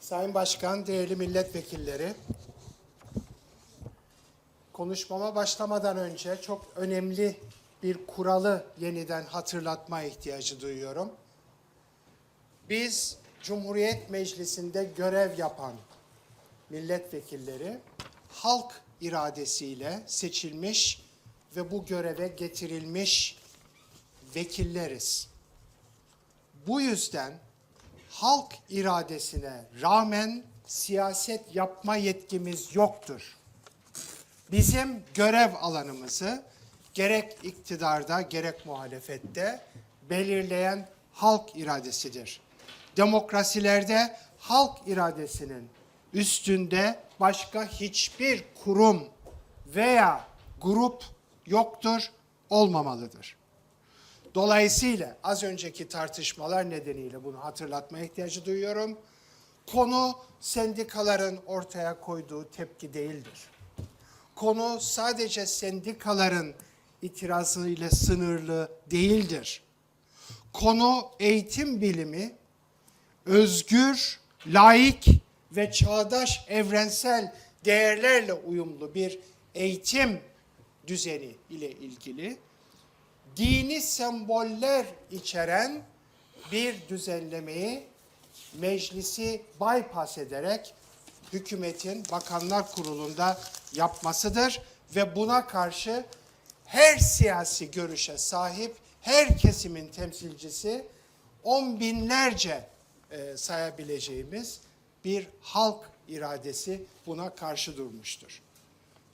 Sayın Başkan, değerli milletvekilleri, konuşmama başlamadan önce çok önemli bir kuralı yeniden hatırlatma ihtiyacı duyuyorum. Biz Cumhuriyet Meclisi'nde görev yapan milletvekilleri halk iradesiyle seçilmiş ve bu göreve getirilmiş vekilleriz. Bu yüzden halk iradesine rağmen siyaset yapma yetkimiz yoktur. Bizim görev alanımızı gerek iktidarda gerek muhalefette belirleyen halk iradesidir. Demokrasilerde halk iradesinin üstünde başka hiçbir kurum veya grup yoktur, olmamalıdır. Dolayısıyla az önceki tartışmalar nedeniyle bunu hatırlatma ihtiyacı duyuyorum. Konu sendikaların ortaya koyduğu tepki değildir. Konu sadece sendikaların itirazıyla sınırlı değildir. Konu eğitim bilimi özgür, laik ve çağdaş evrensel değerlerle uyumlu bir eğitim düzeni ile ilgili dini semboller içeren bir düzenlemeyi meclisi bypass ederek hükümetin bakanlar kurulunda yapmasıdır ve buna karşı her siyasi görüşe sahip her kesimin temsilcisi on binlerce e, sayabileceğimiz bir halk iradesi buna karşı durmuştur.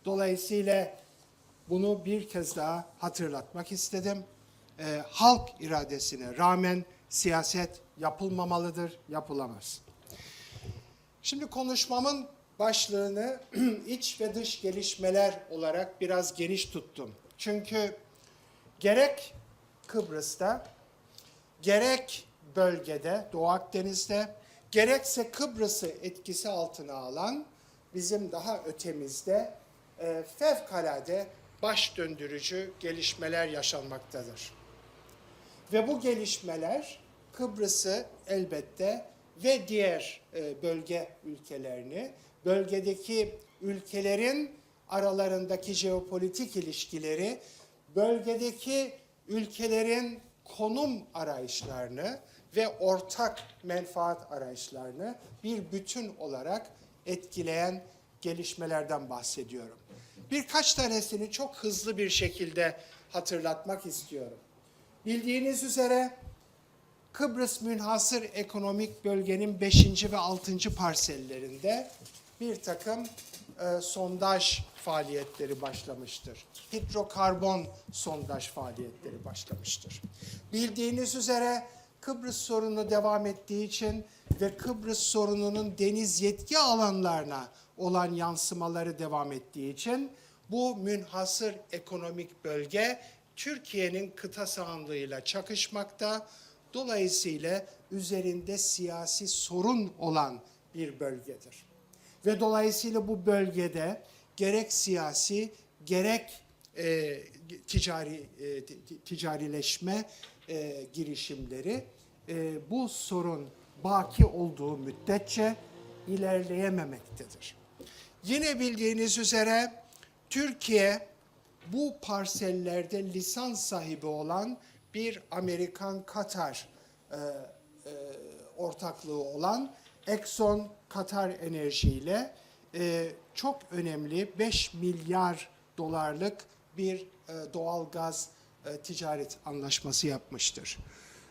Dolayısıyla bunu bir kez daha hatırlatmak istedim. Ee, halk iradesine rağmen siyaset yapılmamalıdır, yapılamaz. Şimdi konuşmamın başlığını iç ve dış gelişmeler olarak biraz geniş tuttum. Çünkü gerek Kıbrıs'ta, gerek bölgede, Doğu Akdeniz'de, gerekse Kıbrıs'ı etkisi altına alan bizim daha ötemizde e, fevkalade baş döndürücü gelişmeler yaşanmaktadır. Ve bu gelişmeler Kıbrıs'ı elbette ve diğer e, bölge ülkelerini, bölgedeki ülkelerin aralarındaki jeopolitik ilişkileri, bölgedeki ülkelerin konum arayışlarını ve ortak menfaat arayışlarını bir bütün olarak etkileyen gelişmelerden bahsediyorum. Birkaç tanesini çok hızlı bir şekilde hatırlatmak istiyorum. Bildiğiniz üzere Kıbrıs Münhasır Ekonomik Bölgenin 5. ve 6. parsellerinde bir takım e, sondaj faaliyetleri başlamıştır. Hidrokarbon sondaj faaliyetleri başlamıştır. Bildiğiniz üzere Kıbrıs sorunu devam ettiği için ve Kıbrıs sorununun deniz yetki alanlarına olan yansımaları devam ettiği için bu münhasır ekonomik bölge Türkiye'nin kıta sahanlığıyla çakışmakta. Dolayısıyla üzerinde siyasi sorun olan bir bölgedir. Ve dolayısıyla bu bölgede gerek siyasi gerek e, ticari e, ticarileşme e, girişimleri e, bu sorun baki olduğu müddetçe ilerleyememektedir. Yine bildiğiniz üzere Türkiye bu parsellerde lisans sahibi olan bir Amerikan-Katar e, e, ortaklığı olan Exxon Katar Enerji ile e, çok önemli 5 milyar dolarlık bir e, doğal gaz e, ticaret anlaşması yapmıştır.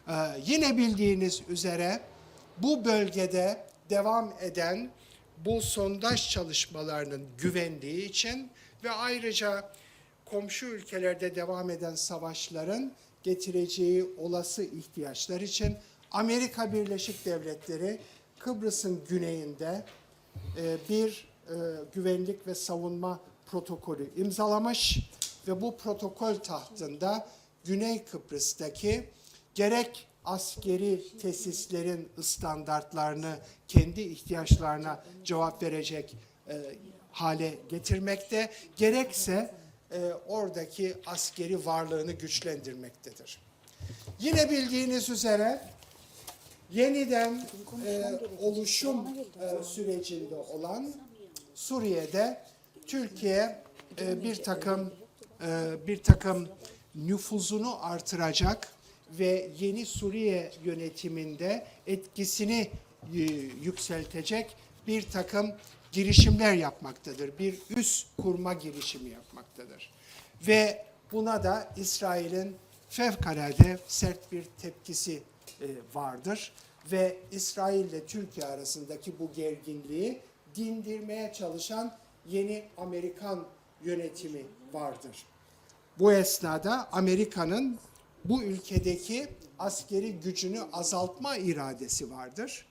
E, yine bildiğiniz üzere bu bölgede devam eden bu sondaj çalışmalarının güvenliği için ve ayrıca komşu ülkelerde devam eden savaşların getireceği olası ihtiyaçlar için Amerika Birleşik Devletleri Kıbrıs'ın güneyinde e, bir e, güvenlik ve savunma protokolü imzalamış ve bu protokol tahtında Güney Kıbrıs'taki gerek askeri tesislerin standartlarını kendi ihtiyaçlarına cevap verecek e, hale getirmekte, gerekse e, oradaki askeri varlığını güçlendirmektedir. Yine bildiğiniz üzere yeniden e, oluşum e, sürecinde olan Suriye'de Türkiye e, bir takım e, bir takım nüfuzunu artıracak ve yeni Suriye yönetiminde etkisini e, yükseltecek bir takım girişimler yapmaktadır. Bir üs kurma girişimi yapmaktadır. Ve buna da İsrail'in fevkalade sert bir tepkisi e, vardır ve İsrail ile Türkiye arasındaki bu gerginliği dindirmeye çalışan yeni Amerikan yönetimi vardır. Bu esnada Amerika'nın bu ülkedeki askeri gücünü azaltma iradesi vardır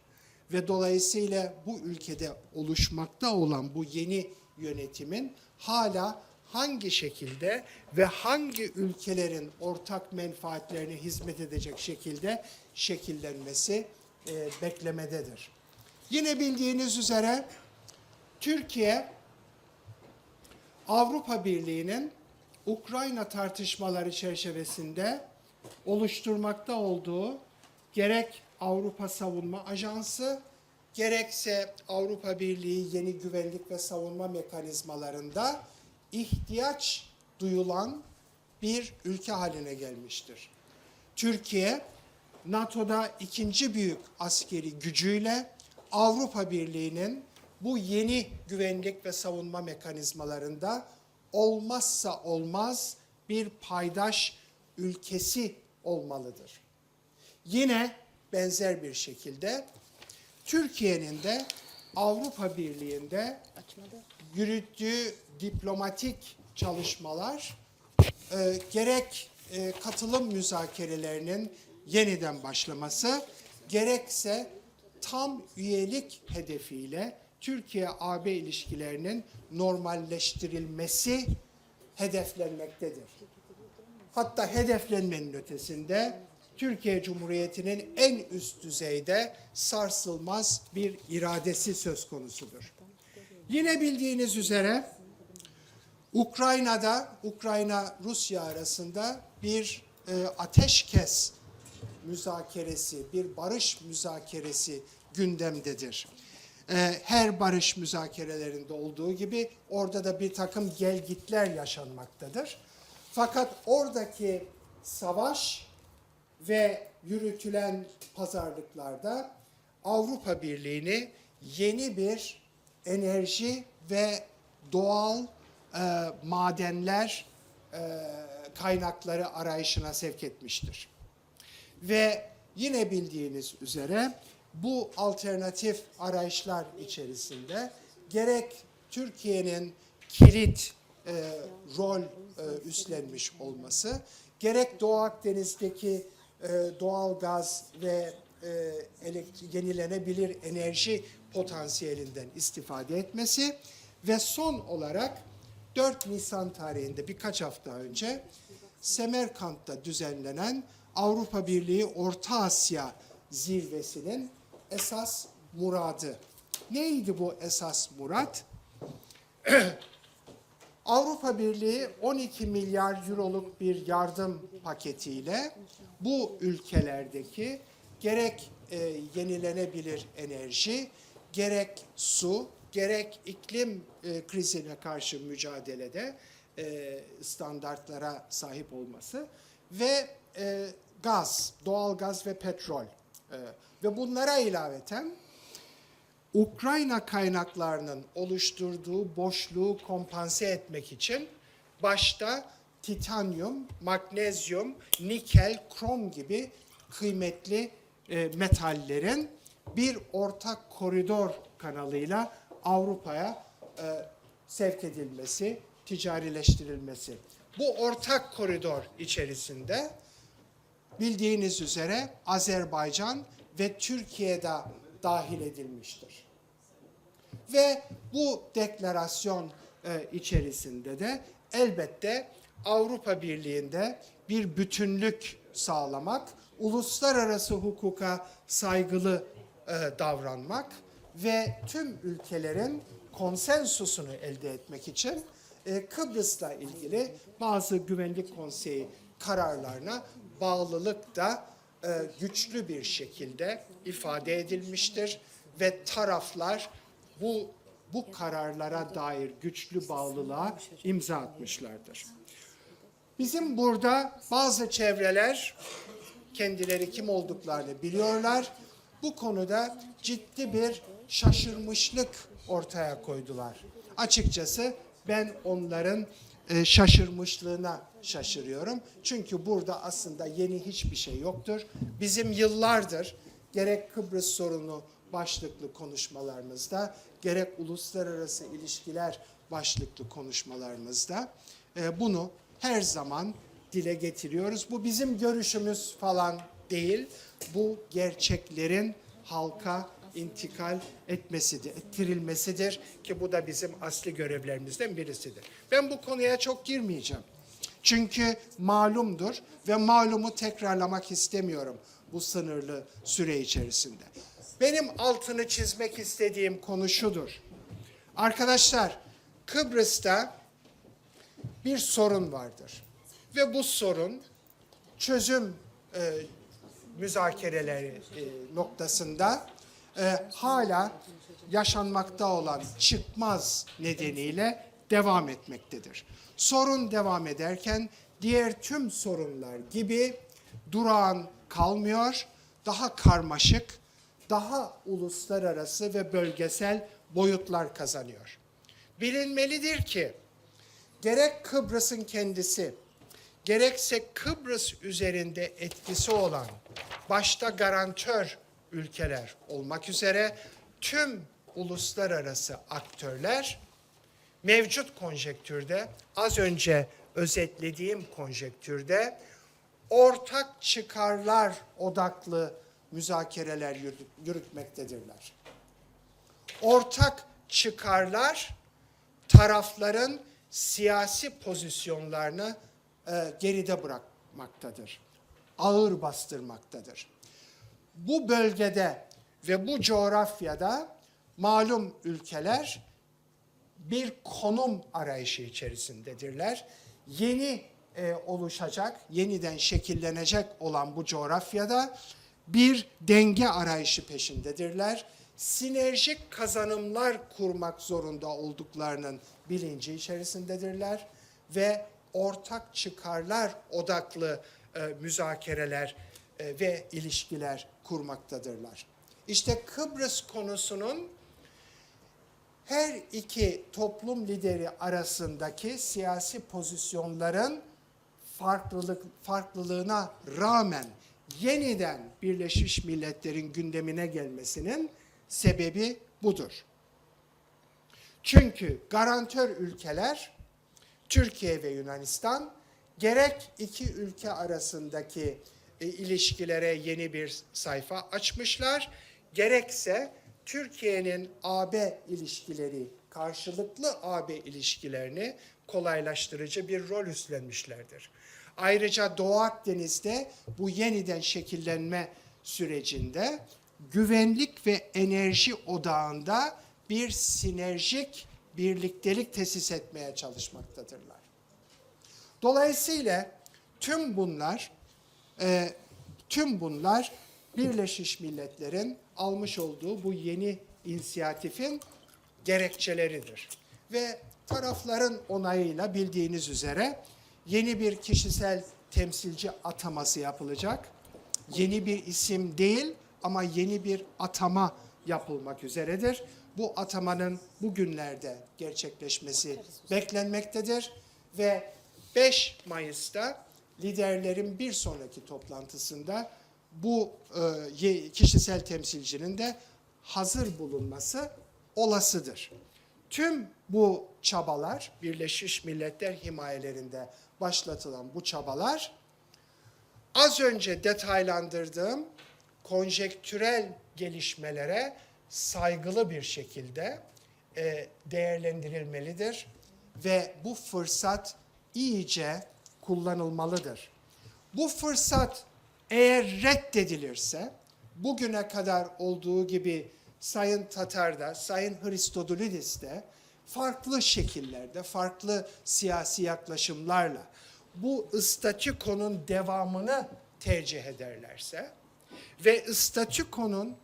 ve dolayısıyla bu ülkede oluşmakta olan bu yeni yönetimin hala hangi şekilde ve hangi ülkelerin ortak menfaatlerine hizmet edecek şekilde şekillenmesi e, beklemededir. Yine bildiğiniz üzere Türkiye Avrupa Birliği'nin Ukrayna tartışmaları çerçevesinde oluşturmakta olduğu gerek Avrupa Savunma Ajansı gerekse Avrupa Birliği yeni güvenlik ve savunma mekanizmalarında ihtiyaç duyulan bir ülke haline gelmiştir. Türkiye NATO'da ikinci büyük askeri gücüyle Avrupa Birliği'nin bu yeni güvenlik ve savunma mekanizmalarında olmazsa olmaz bir paydaş ülkesi olmalıdır. Yine benzer bir şekilde Türkiye'nin de Avrupa Birliği'nde yürüttüğü diplomatik çalışmalar e, gerek e, katılım müzakerelerinin yeniden başlaması gerekse tam üyelik hedefiyle Türkiye-AB ilişkilerinin normalleştirilmesi hedeflenmektedir. Hatta hedeflenmenin ötesinde Türkiye Cumhuriyeti'nin en üst düzeyde sarsılmaz bir iradesi söz konusudur. Yine bildiğiniz üzere Ukrayna'da Ukrayna-Rusya arasında bir e, ateşkes müzakeresi, bir barış müzakeresi gündemdedir. E, her barış müzakerelerinde olduğu gibi orada da bir takım gelgitler yaşanmaktadır. Fakat oradaki savaş ve yürütülen pazarlıklarda Avrupa Birliği'ni yeni bir enerji ve doğal e, madenler e, kaynakları arayışına sevk etmiştir. Ve yine bildiğiniz üzere bu alternatif arayışlar içerisinde gerek Türkiye'nin kilit e, rol e, üstlenmiş olması, gerek Doğu Akdeniz'deki e, doğal gaz ve e, yenilenebilir enerji potansiyelinden istifade etmesi ve son olarak 4 Nisan tarihinde birkaç hafta önce Semerkant'ta düzenlenen Avrupa Birliği Orta Asya zirvesinin esas muradı. Neydi bu esas murat? Avrupa Birliği 12 milyar euroluk bir yardım paketiyle bu ülkelerdeki gerek e, yenilenebilir enerji, gerek su, gerek iklim e, krizine karşı mücadelede e, standartlara sahip olması ve e, gaz, doğal gaz ve petrol e, ve bunlara ilaveten Ukrayna kaynaklarının oluşturduğu boşluğu kompanse etmek için başta titanyum, magnezyum, nikel, krom gibi kıymetli e, metallerin bir ortak koridor kanalıyla Avrupa'ya e, sevk edilmesi, ticarileştirilmesi. Bu ortak koridor içerisinde bildiğiniz üzere Azerbaycan ve Türkiye'de dahil edilmiştir. Ve bu deklarasyon e, içerisinde de elbette Avrupa Birliği'nde bir bütünlük sağlamak, uluslararası hukuka saygılı e, davranmak ve tüm ülkelerin konsensusunu elde etmek için e, Kıbrıs'la ilgili bazı Güvenlik Konseyi kararlarına bağlılık da güçlü bir şekilde ifade edilmiştir ve taraflar bu bu kararlara dair güçlü bağlılığa imza atmışlardır. Bizim burada bazı çevreler kendileri kim olduklarını biliyorlar. Bu konuda ciddi bir şaşırmışlık ortaya koydular. Açıkçası ben onların e, şaşırmışlığına şaşırıyorum. Çünkü burada aslında yeni hiçbir şey yoktur. Bizim yıllardır gerek Kıbrıs sorunu başlıklı konuşmalarımızda, gerek uluslararası ilişkiler başlıklı konuşmalarımızda e, bunu her zaman dile getiriyoruz. Bu bizim görüşümüz falan değil. Bu gerçeklerin halka intikal etmesidir, ettirilmesidir ki bu da bizim asli görevlerimizden birisidir. Ben bu konuya çok girmeyeceğim. Çünkü malumdur ve malumu tekrarlamak istemiyorum bu sınırlı süre içerisinde. Benim altını çizmek istediğim konu şudur. Arkadaşlar Kıbrıs'ta bir sorun vardır. Ve bu sorun çözüm e, müzakereleri e, noktasında e, hala yaşanmakta olan çıkmaz nedeniyle devam etmektedir. Sorun devam ederken diğer tüm sorunlar gibi durağan kalmıyor, daha karmaşık, daha uluslararası ve bölgesel boyutlar kazanıyor. Bilinmelidir ki gerek Kıbrıs'ın kendisi, gerekse Kıbrıs üzerinde etkisi olan başta garantör ülkeler olmak üzere tüm uluslararası aktörler mevcut konjektürde az önce özetlediğim konjektürde ortak çıkarlar odaklı müzakereler yürüt- yürütmektedirler. Ortak çıkarlar tarafların siyasi pozisyonlarını e, geride bırakmaktadır. Ağır bastırmaktadır. Bu bölgede ve bu coğrafyada malum ülkeler bir konum arayışı içerisindedirler. Yeni e, oluşacak, yeniden şekillenecek olan bu coğrafyada bir denge arayışı peşindedirler. Sinerjik kazanımlar kurmak zorunda olduklarının bilinci içerisindedirler ve ortak çıkarlar odaklı e, müzakereler ve ilişkiler kurmaktadırlar. İşte Kıbrıs konusunun her iki toplum lideri arasındaki siyasi pozisyonların farklılık farklılığına rağmen yeniden Birleşmiş Milletler'in gündemine gelmesinin sebebi budur. Çünkü garantör ülkeler Türkiye ve Yunanistan gerek iki ülke arasındaki e, ilişkilere yeni bir sayfa açmışlar, gerekse Türkiye'nin AB ilişkileri, karşılıklı AB ilişkilerini kolaylaştırıcı bir rol üstlenmişlerdir. Ayrıca Doğu Akdeniz'de bu yeniden şekillenme sürecinde güvenlik ve enerji odağında bir sinerjik birliktelik tesis etmeye çalışmaktadırlar. Dolayısıyla tüm bunlar e, tüm bunlar Birleşmiş Milletler'in almış olduğu bu yeni inisiyatifin gerekçeleridir. Ve tarafların onayıyla bildiğiniz üzere yeni bir kişisel temsilci ataması yapılacak. Yeni bir isim değil ama yeni bir atama yapılmak üzeredir. Bu atamanın bugünlerde gerçekleşmesi beklenmektedir ve 5 Mayıs'ta liderlerin bir sonraki toplantısında bu e, kişisel temsilcinin de hazır bulunması olasıdır. Tüm bu çabalar Birleşmiş Milletler himayelerinde başlatılan bu çabalar az önce detaylandırdığım konjektürel gelişmelere saygılı bir şekilde e, değerlendirilmelidir ve bu fırsat iyice kullanılmalıdır. Bu fırsat eğer reddedilirse bugüne kadar olduğu gibi Sayın Tatar'da, Sayın Hristodulidis'te farklı şekillerde, farklı siyasi yaklaşımlarla bu statükonun devamını tercih ederlerse ve statükonun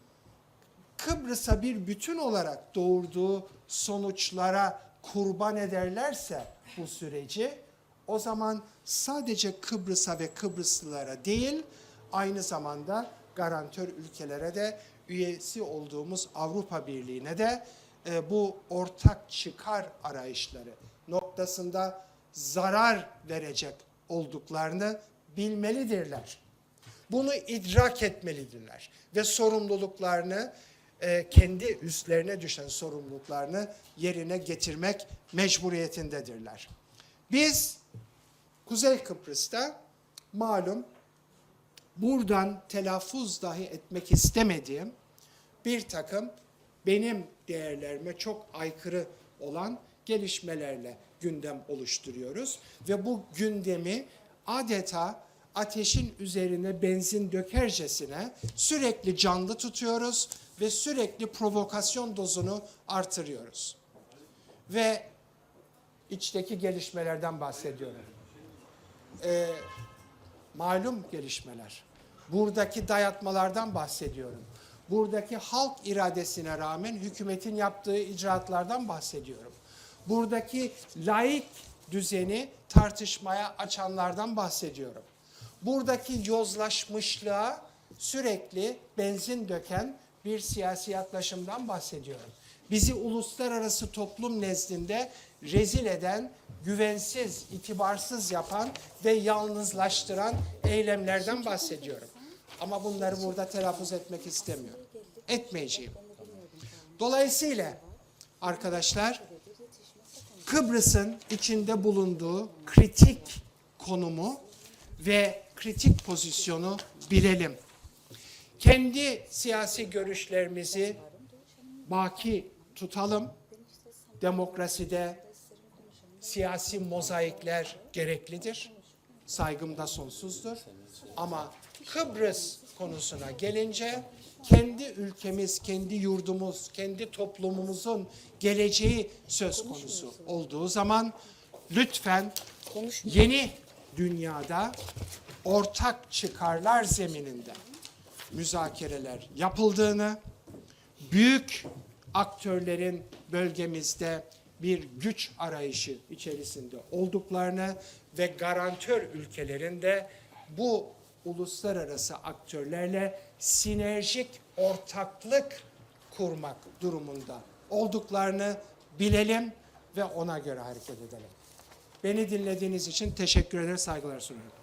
Kıbrıs'a bir bütün olarak doğurduğu sonuçlara kurban ederlerse bu süreci o zaman sadece Kıbrıs'a ve Kıbrıslılara değil aynı zamanda garantör ülkelere de üyesi olduğumuz Avrupa Birliği'ne de e, bu ortak çıkar arayışları noktasında zarar verecek olduklarını bilmelidirler. Bunu idrak etmelidirler ve sorumluluklarını e, kendi üstlerine düşen sorumluluklarını yerine getirmek mecburiyetindedirler. Biz Kuzey Kıbrıs'ta malum buradan telaffuz dahi etmek istemediğim bir takım benim değerlerime çok aykırı olan gelişmelerle gündem oluşturuyoruz ve bu gündemi adeta ateşin üzerine benzin dökercesine sürekli canlı tutuyoruz ve sürekli provokasyon dozunu artırıyoruz. Ve içteki gelişmelerden bahsediyorum. Ee, malum gelişmeler. Buradaki dayatmalardan bahsediyorum. Buradaki halk iradesine rağmen hükümetin yaptığı icraatlardan bahsediyorum. Buradaki laik düzeni tartışmaya açanlardan bahsediyorum. Buradaki yozlaşmışlığa sürekli benzin döken bir siyasi yaklaşımdan bahsediyorum. Bizi uluslararası toplum nezdinde rezil eden, güvensiz, itibarsız yapan ve yalnızlaştıran eylemlerden bahsediyorum. Ama bunları burada telaffuz etmek istemiyorum. Etmeyeceğim. Dolayısıyla arkadaşlar Kıbrıs'ın içinde bulunduğu kritik konumu ve kritik pozisyonu bilelim. Kendi siyasi görüşlerimizi baki tutalım. Demokraside siyasi mozaikler gereklidir. Saygım da sonsuzdur. Ama Kıbrıs konusuna gelince kendi ülkemiz, kendi yurdumuz, kendi toplumumuzun geleceği söz konusu olduğu zaman lütfen yeni dünyada ortak çıkarlar zemininde müzakereler yapıldığını, büyük aktörlerin bölgemizde bir güç arayışı içerisinde olduklarını ve garantör ülkelerin de bu uluslararası aktörlerle sinerjik ortaklık kurmak durumunda olduklarını bilelim ve ona göre hareket edelim. Beni dinlediğiniz için teşekkür eder, saygılar sunuyorum.